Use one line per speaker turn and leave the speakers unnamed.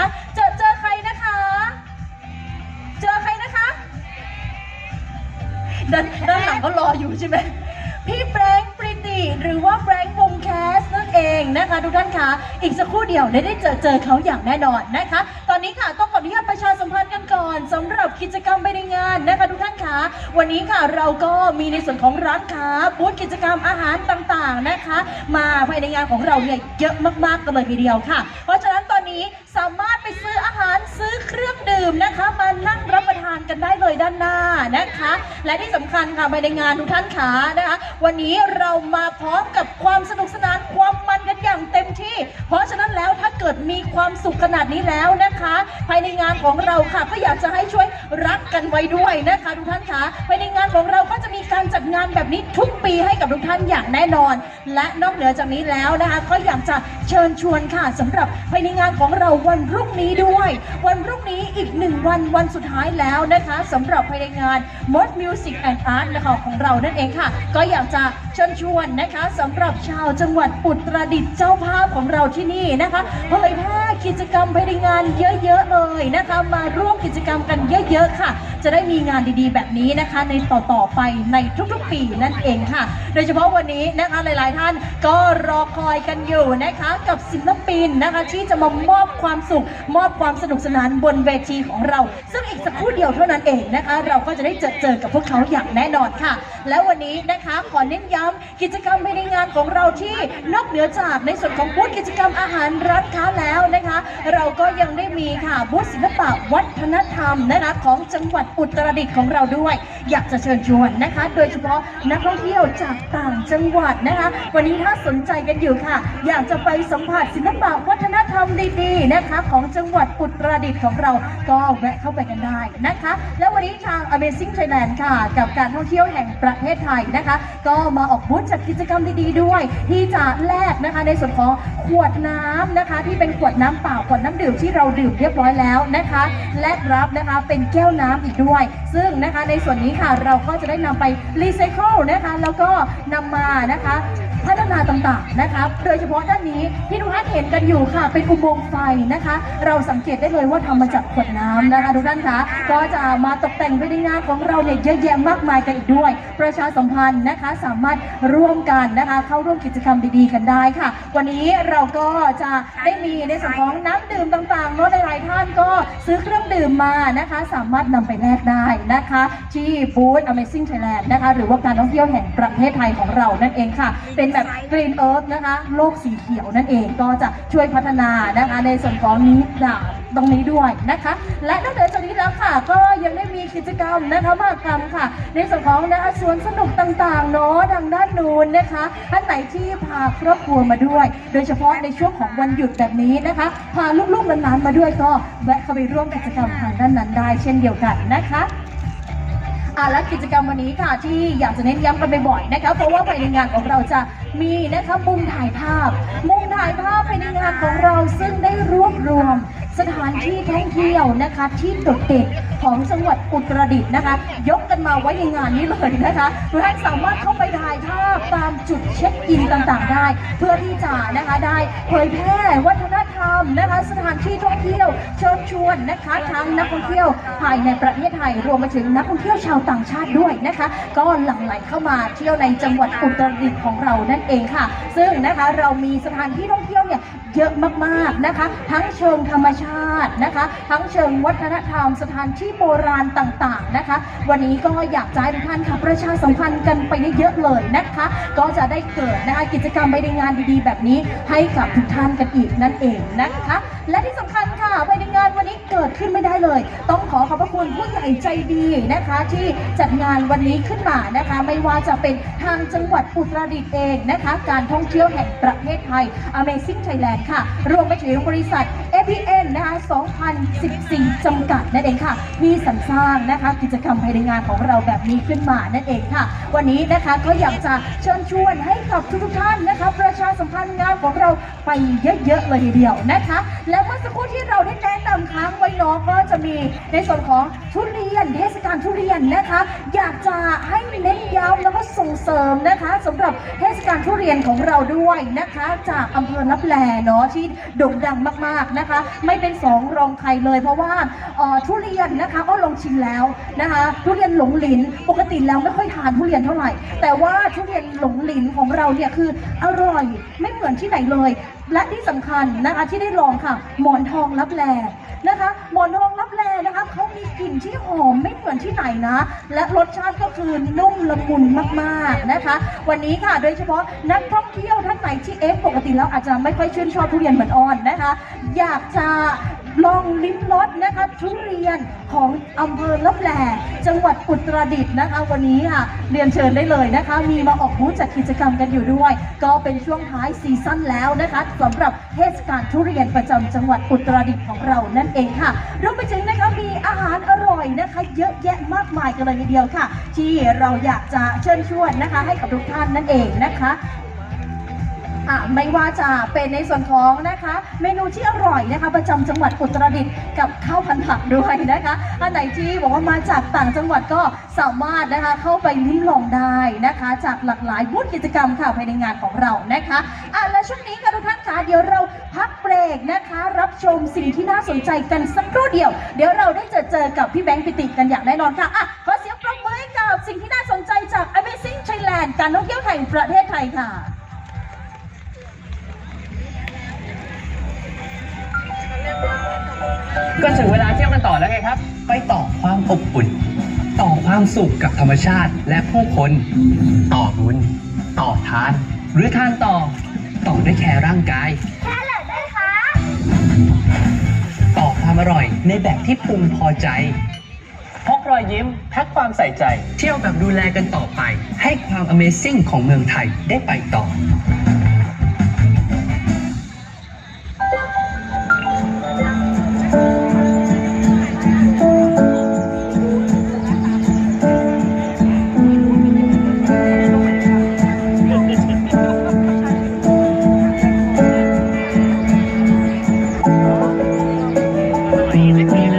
นะคะ เจอเจอใครนะคะ เจอใครนะคะด้านด้านหลังก็รออยู่ใช่ไหมพี่แฟรงค์ปริติหรือว่าแฟรงค์วงแคสนั่นเองนะคะทุกท่านคะอีกสักครู่เดียวได้ได้เจอเจอเขาอย่างแน่นอนนะคะ ตอนนี้ค่ะต้องขออนุญาตประชาสัมพันธ์กันก่อนสำหรับกิจกรรมภายในงานนะคะทุกท่านคะวันนี้ค่ะเราก็มีในส่วนของร้านค้าบูธกิจกรรมอาหารต่างๆนะคะ มาภายในงานของเราเนี่ยเยอะมากๆกันเลยทีเดียวค่ะ เพราะฉะนั้นตอนนี้ และที่สำคัญค่ะภายในงานทุกท่านขานะคะ วันนี้เรามาพร้อมกับความสนุกสนาน กิดมีความสุขขนาดนี้แล้วนะคะ ภายในงานของเราค่ะ ก็อยากจะให้ช่วยรักกันไว้ด้วยนะคะทุกท่านคะภายในงานของเราก็จะมีการจัดงานแบบนี้ทุกปีให้กับทุกท่านอย่างแน่นอน และนอกเหนือจากนี้แล้วนะคะ ก็อยากจะเชิญชวนค่ะสำหรับภายในงานของเราวันพรุ่งนี้ด้วย วันพรุ่งนี้อีกหนึ่งวันวันสุดท้ายแล้วนะคะสำหรับภายในงาน Mod Music and Art นะคะของเรานั่นเองค่ะ ก็อยากจะเชิญชวนนะคะสำหรับชาวจังหวัดอุตรดิตถ์เจ้าภาพของเราที่นี่นะคะเผยแพร่กิจกรรมภายในงานเยอะๆเลยนะคะ มาร่วมกิจกรรมกันเยอะๆค่ะ จะได้มีงานดีๆ แบบนี้นะคะ ในต่อๆไปในทุกๆปีนั่นเองค่ะ โดยเฉพาะวันนี้นะคะหลายๆท่านก็รอคอยกันอยู่นะคะ กับศิลปินนะคะที่จะมามอบความสุข มอบความสนุกสนานบนเวทีของเรา ซึ่งอีกสักครู่เดียวเท่านั้นเองนะคะ เราก็จะได้เจอเจอกับพวกเขาอย่างแน่นอนค่ะ แล้ววันนี้นะคะขอเน้นย้ำกิจกรรมภายในงานของเราที่นอกเหนือจากในส่วนของบูธกิจกรรมอาหารร้านค้าแล้วนะคะ เราก็ยังได้มีค่ะบูธศิลปะวัฒนธรรมนะคะของจังหวัดอุตรดิตถ์ของเราด้วย อยากจะเชิญชวนนะคะ โดยเฉพาะนักท่องเที่ยวจากต่างจังหวัดนะคะ วันนี้ถ้าสนใจกันอยู่ค่ะ อยากจะไปสัมผัสศิลปะวัฒนธรรม ดีๆนะคะ ของจังหวัดอุตรดิตถ์ของเราก็แวะเข้าไปกันได้นะคะ แล้ววันนี้ทาง Amazing Thailand ค่ะ กับการท่องเที่ยวแห่งประเทศไทยนะคะ ก็มาออกบูธจัดกิจกรรมดีๆด้วย ที่จะแลกนะคะในส่วนของขวดน้ำนะคะ ที่เป็นขวดน้ำเปล่าขวดน้ำดื่มที่เราดื่มเรียบร้อยแล้วนะคะแลกรับนะคะเป็นแก้วน้ำอีกด้วย ซึ่งนะคะในส่วนนี้ค่ะเราก็จะได้นำไปรีไซเคิลนะคะ แล้วก็นำมานะคะ พัฒนาต่างๆนะคะโดยเฉพาะด้านนี้ที่ทุกท่านเห็นกันอยู่ค่ะ เป็นอุโมงค์ไฟนะคะ เราสังเกตได้เลยว่าทำมาจากขวดน้ำนะคะทุกท่านคะก็จะมาตกแต่งภายในงานของเราเนี่ยเยอะแยะมากมายกันอีกด้วย ประชาสัมพันธ์นะคะสามารถร่วมกันนะคะ เข้าร่วมกิจกรรมดีๆกันได้ค่ะ วันนี้เราก็จะได้มีในส่วนของน้ำดื่มต่างๆเนาะายท่านก็ซื้อเครื่องดื่มมานะคะ สามารถนำไปแลกได้นะคะ ที่บูธ Amazing Thailand นะคะ หรือว่าการท่องเที่ยวแห่งประเทศไทยของเรานั่นเองค่ะ เป็นแบบ Green Earth นะคะ โลกสีเขียวนั่นเองก็จะช่วยพัฒนานะคะ ในส่วนของนี้จาตรงนี้ด้วยนะคะ และนอกเหนือจากนี้แล้วค่ะ ก็ยังได้มีกิจกรรมนะคะมากรรมค่ะ ในส่วนของนะคะสวนสนุกต่างๆเนาะทางด้านนู้นนะคะท่านไหนที่พาครอบครัวมาด้วย โดยเฉพาะในช่วงของวันหยุดแบบนี้นะคะ พาลูกๆหลานๆมาด้วยก็แวะเข้าไปร่วมกิจกรรมทางด้านนั้นได้เช่นเดียวกันนะคะอะและกิจกรรมวันนี้ค่ะที่อยากจะเน้นย้ำกันบ่อยๆนะคะเพราะว่าภายในงานของเราจะมีนะคะมุมถ่ายภาพ มุมถ่ายภาพภายในงานของเราซึ่งได้รวบรวมานที่ท่องเที่ยวนะคะ ที่โดดเด่นของจังหวัดอุตรดิตถ์นะคะ ยกกันมาไว้ในงานนี้เลยนะคะทุกท่านสามารถเข้าไปถ่ายภาพตามจุดเช็คอินต่างๆ ได้ เพื่อที่จะนะคะได้เผยแพร่วัฒนธรรมนะคะสถานที่ท่องเที่ยวเชิญชวนนะคะทั้งนักท่องเที่ยวภายในประเทศไทยรวมไปถึงนักท่องเที่ยวชาวต่างชาติด้วยนะคะ ก็หลั่งไหลเข้ามาเที่ยวในจังหวัดอุตรดิตถ์ของเรานั่นเองค่ะ ซึ่งนะคะเรามีสถานที่ท่องเที่ยวเนี่ยเยอะมากๆนะคะ ทั้งเชิงธรรมชาตินะคะ ทั้งเชิงวัฒนธรรมสถานที่โบราณต่างๆนะคะ วันนี้ก็อยากจะให้ทุกท่านค่ะประชาสัมพันธ์กันไปเยอะๆเลยนะคะ ก็จะได้เกิดนะคะกิจกรรมไปในงานดีๆ แบบนี้ให้กับทุกท่านกันอีกนั่นเองนะคะ และที่สำคัญค่ะภายในงานวันนี้เกิดขึ้นไม่ได้เลย ต้องขอขอบพระคุณผู้ใหญ่ใจดีนะคะ ที่จัดงานวันนี้ขึ้นมานะคะ ไม่ว่าจะเป็นทางจังหวัดอุตรดิตถ์เองนะคะ การท่องเที่ยวแห่งประเทศไทย Amazing Thailand ค่ะ รวมไปถึงบริษัท APN นนะคะ 2014 จำกัดนั่นเองค่ะที่สรรสร้างนะคะกิจกรรมภายในงานของเราแบบนี้ขึ้นมานั่นเองค่ะ วันนี้นะคะก็อยากจะเชิญชวนให้กับทุกท่านนะคะ ประชาสัมพันธ์งานของเราไปเยอะๆเลยทีเดียวนะคะ แล้วเมื่อสักครู่ที่เราได้แนะนำค้างไว้เนาะก็จะมีในส่วนของทุเรียนเทศกาลทุเรียนนะคะ อยากจะให้เน้นย้ำแล้ว ส่งเสริมนะคะสำหรับเทศกาลทุเรียนของเราด้วยนะคะ จากอำเภอลับแลเนาะที่โด่งดังมากๆนะคะ ไม่เป็นสองรองใครเลยเพราะว่าเอ่อทุเรียนนะคะก็ลองชิมแล้วนะคะ ทุเรียนหลงหลินปกติแล้วไม่ค่อยทานทุเรียนเท่าไหร่ แต่ว่าทุเรียนหลงหลินของเราเนี่ยคืออร่อยไม่เหมือนที่ไหนเลย และที่สำคัญนะคะที่ได้ลองค่ะ หมอนทองลับแลนะคะ หมอนทองลับแลนะคะเขามีกลิ่นที่หอมไม่เหมือนที่ไหนนะ และรสชาติก็คือนุ่มละมุนมากๆนะคะ วันนี้ค่ะโดยเฉพาะนักท่องเที่ยวท่านไหนที่เอฟปกติแล้วอาจจะไม่ค่อยชื่นชอบทุเรียนเหมือนอ่อนนะคะ อยากจะลองลิ้มรส ทุเรียนของอำเภอลับแลจังหวัดอุตรดิตถ์นะคะวันนี้ค่ะเรียนเชิญได้เลยนะคะ มีมาออกบูธจัดกิจกรรมกันอยู่ด้วย ก็เป็นช่วงท้ายซีซั่นแล้วนะคะสำหรับเทศกาลทุเรียนประจำจังหวัดอุตรดิตถ์ของเรานั่นเองค่ะรวมไปถึงนะคะมีอาหารอร่อยนะคะ เยอะแยะมากมายกันเลยทีเดียวค่ะ ที่เราอยากจะเชิญชวนนะคะ ให้กับทุกท่านนั่นเองนะคะ อะไม่ว่าจะเป็นในส่วนของนะคะ เมนูที่อร่อยนะคะ ประจำจังหวัดอุตรดิตถ์กับข้าวพันผักด้วยนะคะ อันไหนที่บอกว่ามาจากต่างจังหวัดก็สามารถนะคะเข้าไปลิ้มลองได้นะคะ จากหลากหลายบูธกิจกรรมค่ะภายในงานของเรานะคะอะและช่วงนี้ค่ะทุกท่านคะเดี๋ยวเราพักเบรกนะคะ รับชมสิ่งที่น่าสนใจกันสักครู่เดียว เดี๋ยวเราได้เจอเจอกับพี่แบงค์ปิติกันอย่างแน่นอนค่ะอะขอเสียงปรบมือให้กับสิ่งที่น่าสนใจจาก Amazing Thailand การท่องเที่ยวแห่งประเทศไทยค่ะ
ก็ถึงเวลาเที่ยวกันต่อแล้วไงครับ ไปต่อความอบอุ่น ต่อความสุขกับธรรมชาติและผู้คน ต่อบุญ ต่อทาน หรือทานต่อ ต่อด้วยแคร์ร่างกาย
แค่เหลือได้คะ
ต่อความอร่อยในแบบที่พึงพอใจพกรอยยิ้มแพ็กความใส่ใจ เที่ยวแบบดูแลกันต่อไป ให้ความ Amazing ของเมืองไทยได้ไปต่อ
Please give